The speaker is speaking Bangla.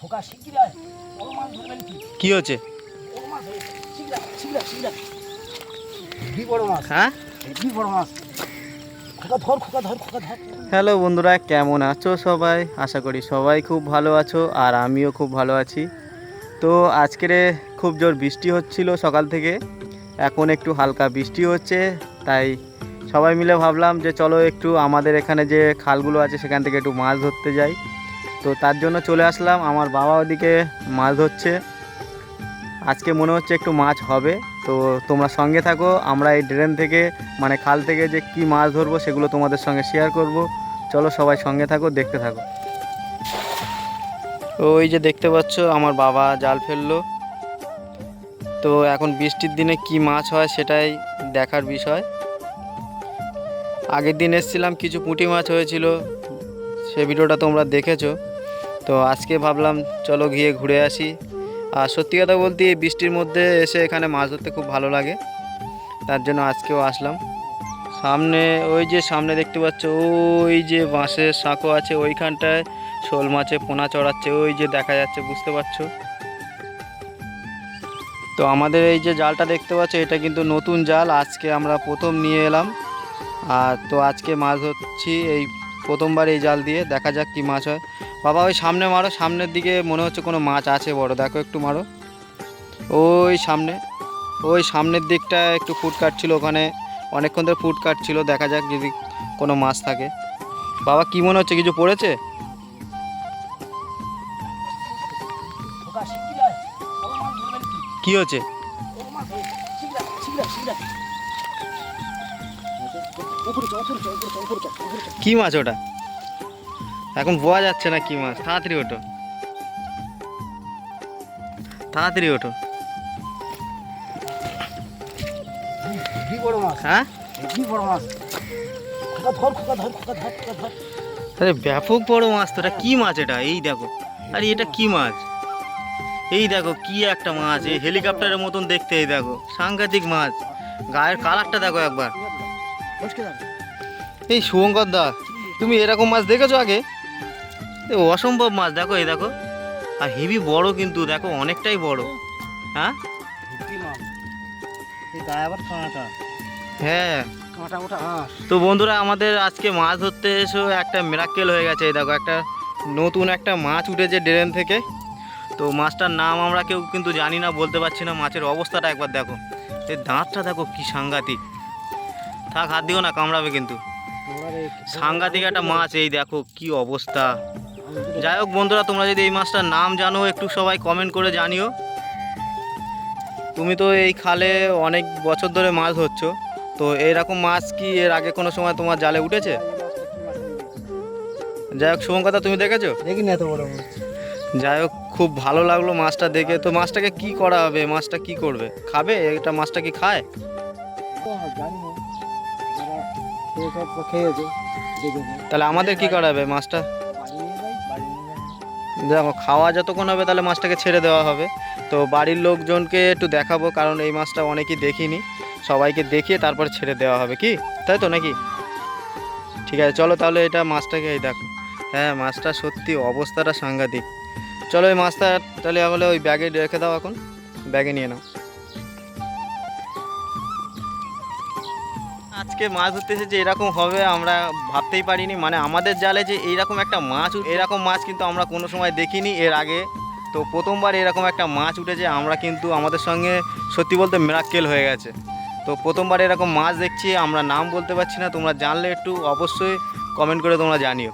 খোকা শিগগির আয়। বড় মাছ ধরবেন কি? কি হচ্ছে বড় মাছ শিগগির শিগগির শিগগির। বড় মাছ? হ্যাঁ? বড় মাছ? খোকা ধর খোকা ধর খোকা ধর। হ্যালো বন্ধুরা কেমন আছো সবাই? আশা করি সবাই খুব ভালো আছো আর আমিও খুব ভালো আছি। তো আজকের খুব জোর বৃষ্টি হচ্ছিল সকাল থেকে। এখন একটু হালকা বৃষ্টি হচ্ছে তাই সবাই মিলে ভাবলাম যে চলো একটু আমাদের এখানে যে খালগুলো আছে সেখান থেকে একটু মাছ ধরতে যাই। তো তার জন্য চলে আসলাম। আমার বাবা ওদিকে মাছ ধরছে। আজকে মনে হচ্ছে একটু মাছ হবে। তো তোমরা সঙ্গে থাকো, আমরা এই ড্রেন থেকে মানে খাল থেকে যে কি মাছ ধরবো সেগুলো তোমাদের সঙ্গে শেয়ার করব। চলো সবাই সঙ্গে থাকো, দেখতে থাকো। ওই যে দেখতে পাচ্ছ, আমার বাবা জাল ফেলল। তো এখন বৃষ্টির দিনে কি মাছ হয় সেটাই দেখার বিষয়। আগের দিন এসেছিলাম, কিছু পুঁটি মাছ হয়েছিল। সে ভিডিওটা তোমরা দেখেছ। তো আজকে ভাবলাম, চলো গিয়ে ঘুরে আসি। আর সত্যি কথা বলতে, এই বৃষ্টির মধ্যে এসে এখানে মাছ ধরতে খুব ভালো লাগে। তার জন্য আজকেও আসলাম। সামনে, ওই যে সামনে দেখতে পাচ্ছ, ওই যে বাঁশের সাঁকো আছে, ওইখানটায় শোল মাছে পোনা চড়াচ্ছে, ওই যে দেখা যাচ্ছে, বুঝতে পারছ? তো আমাদের এই যে জালটা দেখতে পাচ্ছ, এটা কিন্তু নতুন জাল, আজকে আমরা প্রথম নিয়ে এলাম। আর তো আজকে মাছ ধরছি এই প্রথমবার এই জাল দিয়ে, দেখা যাক কি মাছ হয়। বাবা, ওই সামনে মারো, সামনের দিকে মনে হচ্ছে কোনো মাছ আছে, বড় দেখো একটু মারো। ওই সামনে, ওই সামনের দিকটা একটু ফুট কাটছিল ওখানে, অনেকক্ষণ ধরে ফুট কাটছিল দেখা যাক যদি কোনো মাছ থাকে। বাবা, কি মনে হচ্ছে, কিছু পড়েছে? কি হচ্ছে? কি মাছ ওটা? এখন বোঝা যাচ্ছে না কি মাছ? তাড়াতাড়ি ওঠো। তাড়াতাড়ি ওঠো। হ্যাঁ? আরে ব্যাপক বড় মাছ তো কি মাছ এটা? এই দেখো। আরে এটা কি মাছ? এই দেখো, কি একটা মাছ, এই হেলিকপ্টারের মতন দেখতে, এই দেখো। সাংঘাতিক মাছ। গায়ের কালারটা দেখো একবার। এই শুভঙ্কর দা তুমি এরকম মাছ দেখেছ আগে? অসম্ভব মাছ দেখো এই দেখো। আর হেভি বড় কিন্তু দেখো অনেকটাই বড়। হ্যাঁ? হ্যাঁ। তো বন্ধুরা আমাদের আজকে মাছ ধরতে এসেও একটা মেরাক্কেল হয়ে গেছে এই দেখো একটা নতুন একটা মাছ উঠেছে ড্রেন থেকে। তো মাছটার নাম আমরা কেউ কিন্তু জানি না বলতে পারছি না মাছের অবস্থাটা একবার দেখো। এই দাঁতটা দেখো কি সাংঘাতিক। থাক হাত দিও না কামড়াবে কিন্তু। সাংঘাতিক একটা মাছ এই দেখো কি অবস্থা। যাই হোক বন্ধুরা তোমরা যদি এই মাছটার নাম জানো একটু সবাই কমেন্ট করে জানিও। তুমি তো এই খালে অনেক বছর ধরে মাছ ধরছো। তো এইরকম মাছ কি এর আগে কোনো সময় তোমার জালে উঠেছে? যাই হোক শুভঙ্কতা তুমি দেখেছ? দেখি না এত বড় মাছ। যাই হোক খুব ভালো লাগল মাছটা দেখে। তো মাছটাকে কি করা হবে? মাছটা কি করবে? খাবে? এটা মাছটা কি খায়? জানি না। খেয়েছে তাহলে আমাদের কি করা হবে মাছটা দেখো খাওয়া যতক্ষণ হবে তাহলে মাছটাকে ছেড়ে দেওয়া হবে। তো বাড়ির লোকজনকে একটু দেখাবো কারণ এই মাছটা অনেকেই দেখিনি। সবাইকে দেখিয়ে তারপর ছেড়ে দেওয়া হবে কি? তাই তো নাকি? ঠিক আছে চলো তাহলে এটা মাছটাকে এই দেখো। হ্যাঁ মাছটা সত্যি অবস্থাটা সাংঘাতিক। চলো এই মাছটা তাহলে তাহলে ওই ব্যাগে রেখে দাও এখন। ব্যাগে নিয়ে নাও। আজকে মাছ ধরতে এসেছে এরকম হবে, আমরা ভাবতেই পারিনি। মানে আমাদের জালে যে এইরকম একটা মাছ এরকম মাছ কিন্তু আমরা কোনো সময় দেখিনি এর আগে। তো প্রথমবার এরকম একটা মাছ উঠেছে, আমরা কিন্তু আমাদের সঙ্গে সত্যি বলতে মেরাক্কেল হয়ে গেছে। তো প্রথমবার এরকম মাছ দেখছি, আমরা নাম বলতে পারছি না, তোমরা জানলে একটু অবশ্যই কমেন্ট করে তোমরা জানিও।